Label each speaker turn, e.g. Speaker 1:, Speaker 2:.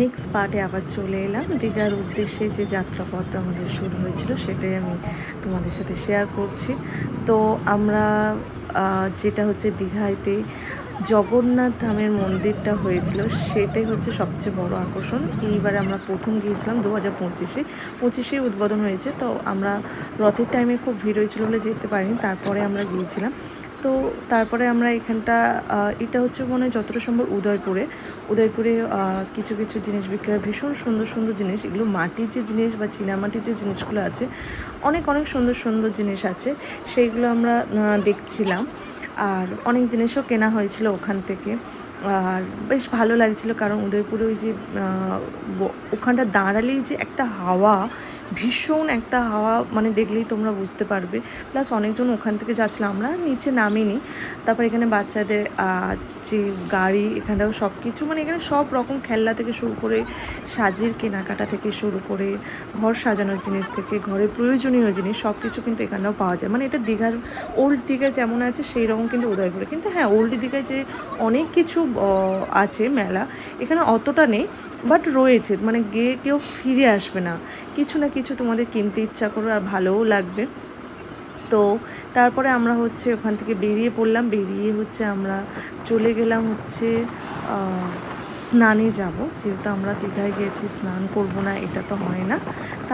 Speaker 1: Next পার্টে আবার চলে এলাম। দীঘার উদ্দেশ্যে যে যাত্রাপথ আমাদের শুরু হয়েছিল, সেটাই আমি তোমাদের সাথে শেয়ার করছি। তো আমরা যেটা হচ্ছে দীঘাইতে জগন্নাথ ধামের মন্দিরটা হয়েছিল, সেটাই হচ্ছে সবচেয়ে বড় আকর্ষণ। এইবারে আমরা প্রথম গিয়েছিলাম দু হাজার পঁচিশে। পঁচিশে উদ্বোধন হয়েছে, তো আমরা রথের টাইমে খুব ভিড় হয়েছিল বলে যেতে পারিনি, তারপরে আমরা গিয়েছিলাম। তো তারপরে আমরা এখানটা এটা হচ্ছে মনে হয় যতটা সম্ভব উদয়পুরে। উদয়পুরে কিছু কিছু জিনিস বিক্রি ভীষণ সুন্দর সুন্দর জিনিস। এগুলো মাটির যে জিনিস বা চীনামাটির যে জিনিসগুলো আছে, অনেক অনেক সুন্দর সুন্দর জিনিস আছে। সেইগুলো আমরা দেখছিলাম। আর অনেক জিনিসও কেনা হয়েছিল ওখান থেকে। আর বেশ ভালো লাগছিল কারণ উদয়পুরে ওই যে ওখানটা দাঁড়ালেই যে একটা হাওয়া, ভীষণ একটা হাওয়া মানে দেখলেই তোমরা বুঝতে পারবে। প্লাস অনেকজন ওখান থেকে যাচ্ছিলাম আমরা নিচে নামিনি। তারপর এখানে বাচ্চাদের যে গাড়ি এখানেও সব কিছু মানে এখানে সব রকম খেলনা থেকে শুরু করে সাজের কেনাকাটা থেকে শুরু করে ঘর সাজানোর জিনিস থেকে, ঘরের প্রয়োজনীয় জিনিস সব কিছু কিন্তু এখানেও পাওয়া যায়। মানে এটা দীঘার, ওল্ড দীঘায় যেমন আছে সেই রকম কিন্তু উদয়পুরে। কিন্তু হ্যাঁ ওল্ড দীঘায় যে অনেক কিছু আছে মেলা, এখানে অতটা নেই বাট রয়েছে। মানে গিয়ে কেউ ফিরে আসবে না। কিছু না কিছু তোমাদের কিনতে ইচ্ছা করবে আর ভালোও লাগবে। তো তারপরে আমরা হচ্ছে ওখান থেকে বেরিয়ে পড়লাম। বেরিয়ে হচ্ছে আমরা চলে গেলাম হচ্ছে স্নানে যাব। যেহেতু আমরা দীঘায় গিয়েছি স্নান করব না, এটা তো হয় না।